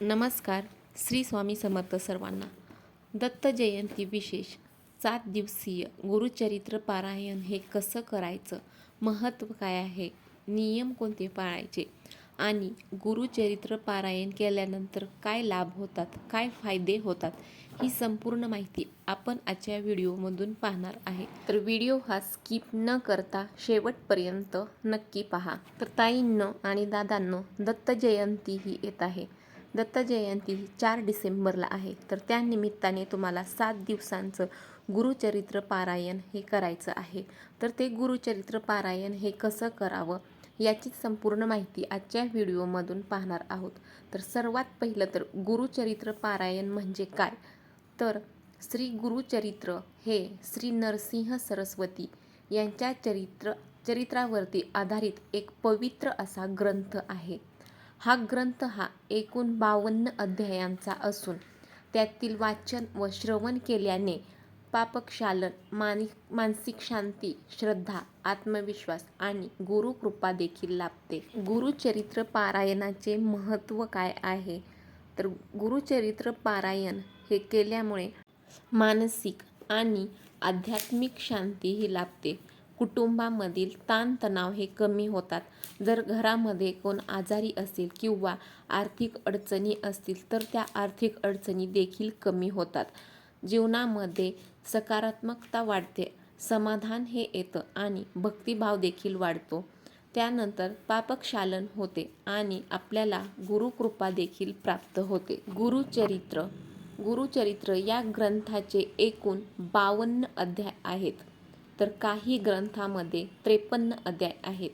नमस्कार श्री स्वामी समर्थ सर्वांना. दत्त जयंती विशेष सात दिवसीय गुरुचरित्र पारायण हे कसं करायचं? महत्त्व काय आहे? नियम कोणते पाळायचे? आणि गुरुचरित्र पारायण केल्यानंतर काय लाभ होतात? काय फायदे होतात? ही संपूर्ण माहिती आपण आजच्या व्हिडिओमधून पाहणार आहे. तर व्हिडिओ हा स्किप न करता शेवटपर्यंत नक्की पहा. तर ताईंनो आणि दादांनो दत्त जयंती ही येत आहे. दत्त जयंती ही चार डिसेंबरला आहे. तर त्या निमित्ताने तुम्हाला सात दिवसांचं गुरुचरित्र पारायण हे करायचं आहे. तर ते गुरुचरित्र पारायण हे कसं करावं याची संपूर्ण माहिती आजच्या व्हिडिओमधून पाहणार आहोत. तर सर्वात पहिलं तर गुरुचरित्र पारायण म्हणजे काय? तर श्री गुरुचरित्र हे श्री नरसिंह सरस्वती यांच्या चरित्र चरित्रावरती आधारित एक पवित्र असा ग्रंथ आहे. हा ग्रंथ हा एकूण बावन्न अध्यायांचा असून त्यातील वाचन व श्रवण केल्याने पापक्षालन मानिक मानसिक शांती श्रद्धा आत्मविश्वास आणि गुरुकृपा देखील लाभते. गुरुचरित्र पारायणाचे महत्त्व काय आहे? तर गुरुचरित्र पारायण हे केल्यामुळे मानसिक आणि आध्यात्मिक शांतीही लाभते. कुटुंबामधील ताणतणाव हे कमी होतात. जर घरामध्ये कोण आजारी असेल किंवा आर्थिक अडचणी असतील तर त्या आर्थिक अडचणी देखील कमी होतात. जीवनामध्ये सकारात्मकता वाढते समाधान हे येतं आणि भक्तिभाव देखील वाढतो. त्यानंतर पापक्षालन होते आणि आपल्याला गुरुकृपा देखील प्राप्त होते. गुरुचरित्र गुरुचरित्र या ग्रंथाचे एकूण बावन्न अध्याय आहेत. तर काही ग्रंथामध्ये त्रेपन्न अध्याय आहेत.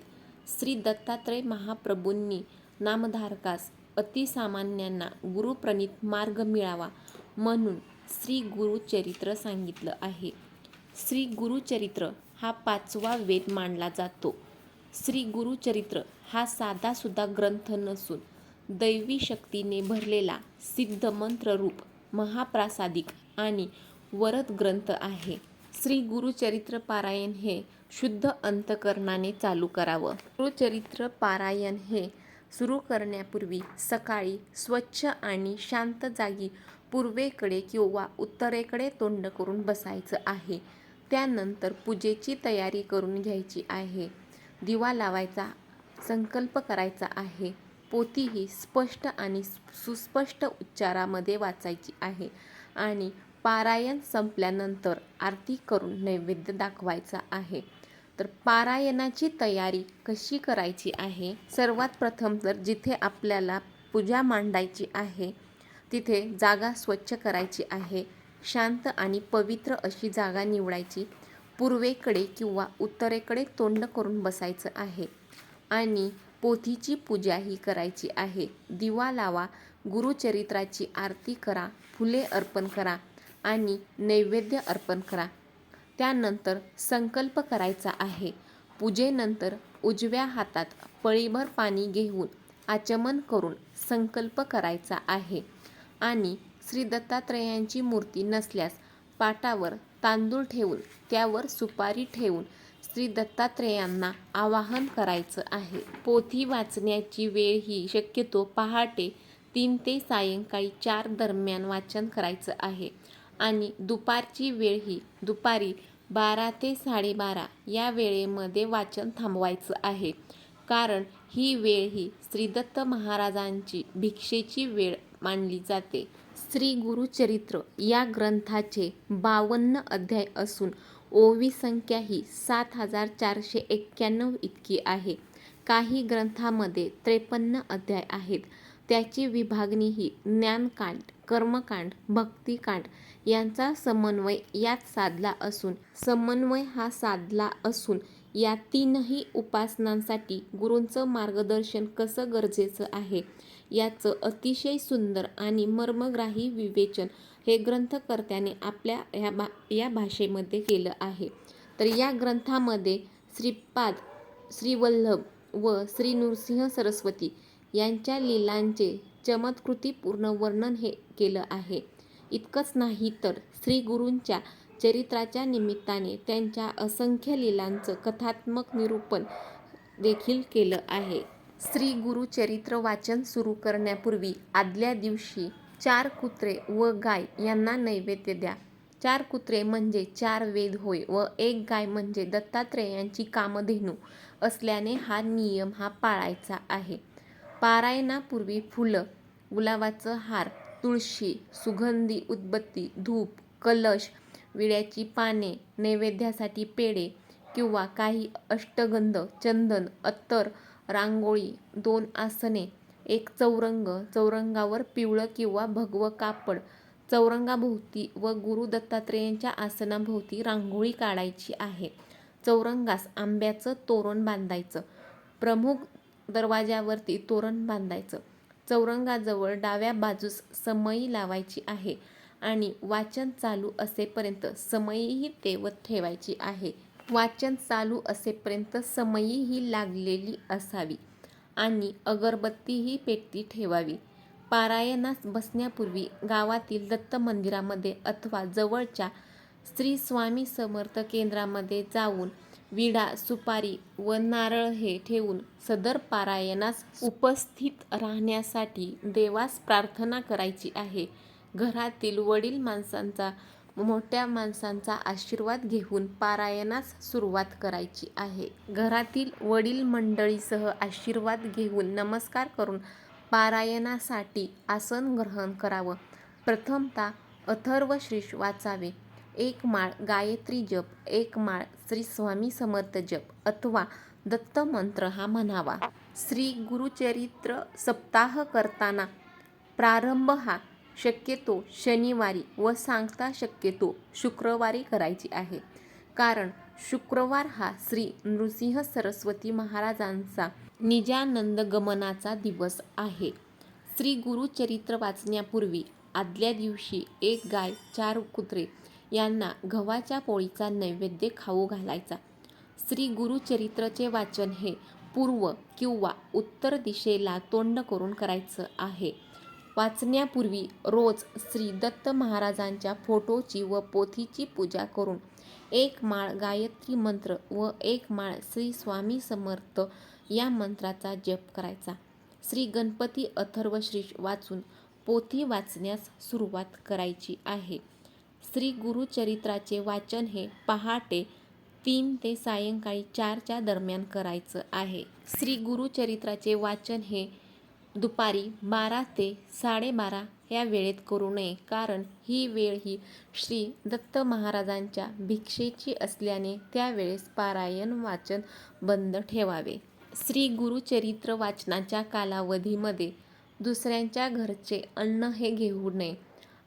श्री दत्तात्रय महाप्रभूंनी नामधारकास अतिसामान्यांना गुरुप्रणित मार्ग मिळावा म्हणून श्री गुरुचरित्र सांगितलं आहे. श्री गुरुचरित्र हा पाचवा वेद मानला जातो. श्री गुरुचरित्र हा साधासुद्धा ग्रंथ नसून दैवी शक्तीने भरलेला सिद्ध मंत्ररूप महाप्रासादिक आणि वरद ग्रंथ आहे. श्री गुरुचरित्र पारायण हे शुद्ध अंतकरणाने चालू करावं. गुरुचरित्र पारायण हे सुरू करण्यापूर्वी सकाळी स्वच्छ आणि शांत जागी पूर्वेकडे किंवा उत्तरेकडे तोंड करून बसायचं आहे. त्यानंतर पूजेची तयारी करून घ्यायची आहे. दिवा लावायचा संकल्प करायचा आहे. पोतीही स्पष्ट आणि सुस्पष्ट उच्चारामध्ये वाचायची आहे. आणि पारायण संपल्यानंतर आरती करून नैवेद्य दाखवायचा आहे. तर पारायणाची तयारी कशी करायची आहे? सर्वात प्रथम तर जिथे आपल्याला पूजा मांडायची आहे तिथे जागा स्वच्छ करायची आहे. शांत आणि पवित्र अशी जागा निवडायची. पूर्वेकडे किंवा उत्तरेकडे तोंड करून बसायचं आहे. आणि पोथीची पूजा ही करायची आहे. दिवा लावा गुरुचरित्राची आरती करा फुले अर्पण करा आणि नैवेद्य अर्पण करा. त्यानंतर संकल्प करायचा आहे. पूजेनंतर उजव्या हातात पळीभर पाणी घेऊन आचमन करून संकल्प करायचा आहे. आणि श्री दत्तात्रयांची मूर्ती नसल्यास पाटावर तांदूळ ठेवून त्यावर सुपारी ठेवून श्री दत्तात्रेयांना आवाहन करायचं आहे. पोथी वाचण्याची वेळ ही शक्यतो पहाटे तीन ते सायंकाळी चार दरम्यान वाचन करायचं आहे. आणि दुपारची वेळ ही दुपारी बारा ते साडेबारा या वेळेमध्ये वाचन थांबवायचं आहे. कारण ही वेळ ही श्रीदत्त महाराजांची भिक्षेची वेळ मानली जाते. श्री गुरुचरित्र या ग्रंथाचे बावन्न अध्याय असून ओवी संख्या ही सात हजार चारशे एक्क्याण्णव इतकी आहे. काही ग्रंथामध्ये त्रेपन्न अध्याय आहेत. त्याची विभागणी ही ज्ञानकांड कर्मकांड भक्तिकांड यांचा समन्वय यात साधला असून समन्वय हा साधला असून या तीनही उपासनांसाठी गुरूंचं मार्गदर्शन कसं गरजेचं आहे याचं अतिशय सुंदर आणि मर्मग्राही विवेचन हे ग्रंथकर्त्याने आपल्या ह्या भा या भाषेमध्ये केलं आहे. तर या ग्रंथामध्ये श्रीपाद श्रीवल्लभ व श्री नृसिंह सरस्वती यांच्या लीलांचे चमत्कृतीपूर्ण वर्णन हे केलं आहे. इतकंच नाही तर श्री गुरूंच्या चरित्राच्या निमित्ताने त्यांच्या असंख्य लीलांचं कथात्मक निरूपण देखील केलं आहे. श्री गुरुचरित्र वाचन सुरू करण्यापूर्वी आदल्या दिवशी चार कुत्रे व गाय यांना नैवेद्य द्या. चार कुत्रे म्हणजे चार वेद होय व एक गाय म्हणजे दत्तात्रेयांची कामधेनू असल्याने हा नियम हा पाळायचा आहे. पारायणापूर्वी फुलं गुलाबाचं हार तुळशी सुगंधी उदबत्ती धूप कलश विड्याची पाने नैवेद्यासाठी पेढे किंवा काही अष्टगंध चंदन अत्तर रांगोळी दोन आसने एक चौरंग चौरंगावर पिवळं किंवा भगवं कापड चौरंगाभोवती व गुरु दत्तात्रेयांच्या आसनाभोवती रांगोळी काढायची आहे. चौरंगास आंब्याचं तोरण बांधायचं. प्रमुख दरवाजावरती तोरण बांधायचं. चौरंगाजवळ डाव्या बाजूस समई लावायची आहे आणि वाचन चालू असेपर्यंत समयीही तेवत ठेवायची आहे. वाचन चालू असेपर्यंत समईही लागलेली असावी आणि अगरबत्तीही पेटती ठेवावी. पारायणास बसण्यापूर्वी गावातील दत्त मंदिरामध्ये अथवा जवळच्या श्री स्वामी समर्थ केंद्रामध्ये जाऊन विडा सुपारी व नारळ हे ठेवून सदर पारायणास उपस्थित राहण्यासाठी देवास प्रार्थना करायची आहे. घरातील वडील माणसांचा मोठ्या माणसांचा आशीर्वाद घेऊन पारायणास सुरुवात करायची आहे. घरातील वडील मंडळीसह आशीर्वाद घेऊन नमस्कार करून पारायणासाठी आसन ग्रहण करावं. प्रथमतः अथर्व श्रीष वाचावे. एक माळ गायत्री जप एक माळ श्री स्वामी समर्थ जप अथवा दत्त मंत्र हा म्हणावा. श्री गुरुचरित्र सप्ताह करताना प्रारंभ हा शक्यतो शनिवारी व सांगता शक्यतो शुक्रवारी करायची आहे. कारण शुक्रवार हा श्री नृसिंह सरस्वती महाराजांचा निजानंद गमनाचा दिवस आहे. श्री गुरुचरित्र वाचण्यापूर्वी आदल्या दिवशी एक गाय चार कुत्रे यांना गव्हाच्या पोळीचा नैवेद्य खाऊ घालायचा. श्री गुरुचरित्रचे वाचन हे पूर्व किंवा उत्तर दिशेला तोंड करून करायचं आहे. वाचण्यापूर्वी रोज श्री दत्त महाराजांच्या फोटोची व पोथीची पूजा करून एक माळ गायत्री मंत्र व एक माळ श्री स्वामी समर्थ या मंत्राचा जप करायचा. श्री गणपती अथर्वश्रीष वाचून पोथी वाचण्यास सुरुवात करायची आहे. श्री गुरुचरित्राचे वाचन हे पहाटे तीन ते सायंकाळी चारच्या दरम्यान करायचं आहे. श्री गुरुचरित्राचे वाचन हे दुपारी बारा ते साडेबारा या वेळेत करू नये कारण ही वेळ ही श्री दत्त महाराजांच्या भिक्षेची असल्याने त्यावेळेस पारायण वाचन बंद ठेवावे. श्री गुरुचरित्र वाचनाच्या कालावधीमध्ये दुसऱ्यांच्या घरचे अन्न हे घेऊ नये.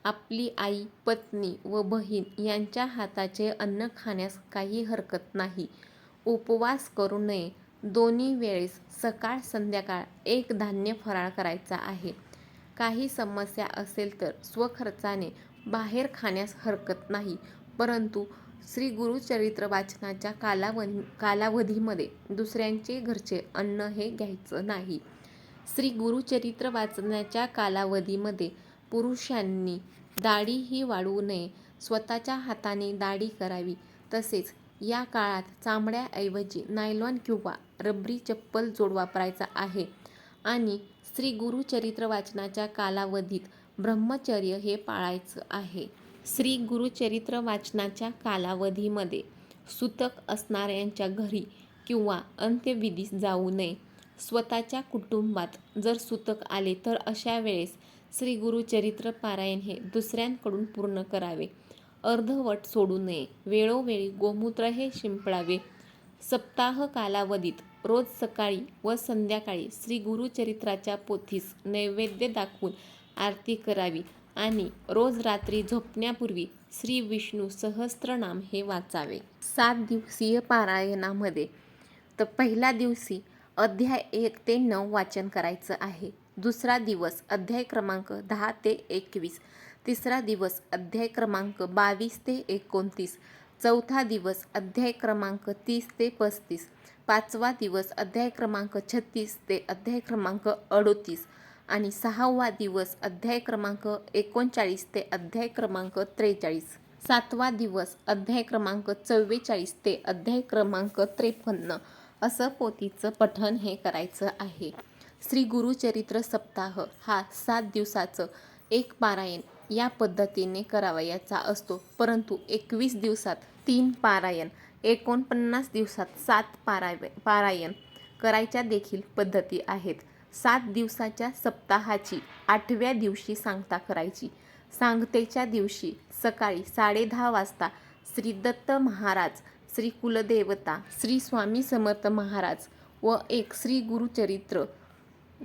आपली आई पत्नी व बहीण यांच्या हाताचे अन्न खाण्यास काही हरकत नाही. उपवास करू नये. दोन्ही वेळेस सकाळ संध्याकाळ एक धान्य फराळ करायचा आहे. काही समस्या असेल तर स्वखर्चाने बाहेर खाण्यास हरकत नाही. परंतु श्री गुरुचरित्र वाचनाच्या कालावधी कालावधीमध्ये दुसऱ्यांचे घरचे अन्न हे घ्यायचं नाही. श्री गुरुचरित्र वाचनाच्या कालावधीमध्ये पुरुषांनी दाढीही वाढवू नये. स्वतःच्या हाताने दाढी करावी. तसेच या काळात चामड्याऐवजी नायलॉन किंवा रबरी चप्पल जोड वापरायचा आहे. आणि श्री गुरुचरित्र वाचनाच्या कालावधीत ब्रह्मचर्य हे पाळायचं आहे. श्री गुरुचरित्र वाचनाच्या कालावधीमध्ये सुतक असणाऱ्यांच्या घरी किंवा अंत्यविधीस जाऊ नये. स्वतःच्या कुटुंबात जर सुतक आले तर अशा वेळेस श्री गुरुचरित्र पारायण हे दुसऱ्यांकडून पूर्ण करावे. अर्धवट सोडू नये. वेळोवेळी गोमूत्र हे शिंपडावे. सप्ताह कालावधीत रोज सकाळी व संध्याकाळी श्री गुरुचरित्राच्या पोथीस नैवेद्य दाखवून आरती करावी आणि रोज रात्री झोपण्यापूर्वी श्री विष्णू सहस्त्रनाम हे वाचावे. सात दिवसीय पारायणामध्ये तर पहिल्या दिवशी अध्याय एक ते नऊ वाचन करायचं आहे. दुसरा दिवस अध्याय क्रमांक दहा ते एकवीस. तिसरा दिवस अध्याय क्रमांक बावीस ते एकोणतीस. चौथा दिवस अध्याय क्रमांक तीस ते पस्तीस. पाचवा दिवस अध्याय क्रमांक छत्तीस ते अध्याय क्रमांक अडोतीस. आणि सहावा दिवस अध्याय क्रमांक एकोणचाळीस ते अध्याय क्रमांक त्रेचाळीस. सातवा दिवस अध्याय क्रमांक चव्वेचाळीस ते अध्याय क्रमांक त्रेपन्न. असं पोथीचं पठण हे करायचं आहे. श्री गुरुचरित्र सप्ताह हा सात दिवसाचं एक पारायण या पद्धतीने करावयाचा असतो. परंतु एकवीस दिवसात तीन पारायण एकोणपन्नास दिवसात सात पाराय पारायण करायच्या देखील पद्धती आहेत. सात दिवसाच्या सप्ताहाची आठव्या दिवशी सांगता करायची. सांगतेच्या दिवशी सकाळी साडेदहा वाजता श्री दत्त महाराज श्री कुलदेवता श्री स्वामी समर्थ महाराज व एक श्री गुरुचरित्र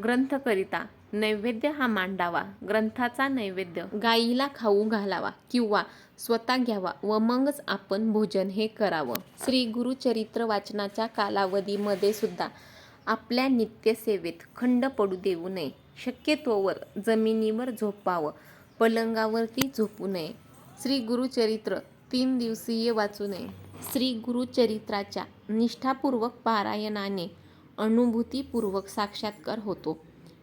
ग्रंथकरिता नैवेद्य हा मांडावा. ग्रंथाचा नैवेद्य गाईला खाऊ घालावा किंवा स्वतः घ्यावा व मगच आपण भोजन हे करावं. श्री गुरुचरित्र वाचनाच्या कालावधीमध्ये सुद्धा आपल्या नित्यसेवेत खंड पडू देऊ नये. शक्यतोवर जमिनीवर झोपावं पलंगावरती झोपू नये. श्री गुरुचरित्र तीन दिवसीय वाचू नये. श्री गुरुचरित्राच्या निष्ठापूर्वक पारायणाने अनुभूतीपूर्वक साक्षात्कार होतो.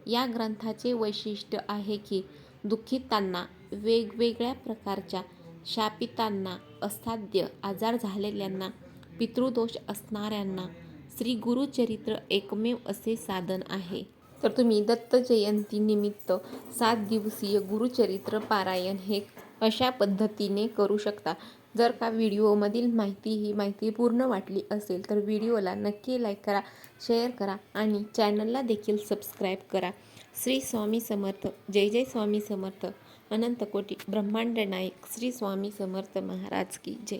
या ग्रंथाचे वैशिष्ट्य आहे की दुःखितांना वेगवेगळ्या प्रकारच्या शापितांना असाध्य आजार झालेल्यांना पितृदोष असणाऱ्यांना श्री गुरुचरित्र एकमेव असे साधन आहे. तर तुम्ही दत्त जयंतीनिमित्त सात दिवसीय गुरुचरित्र पारायण हे अशा पद्धतीने करू शकता. जर का व्हिडिओमधील माहिती ही माहिती पूर्ण वाटली असेल तर व्हिडिओला नक्की लाईक करा शेअर करा आणि चॅनलला देखील सबस्क्राईब करा. श्री स्वामी समर्थ. जय जय स्वामी समर्थ. अनंत कोटी ब्रह्मांड नायक. श्री स्वामी समर्थ महाराज की जय.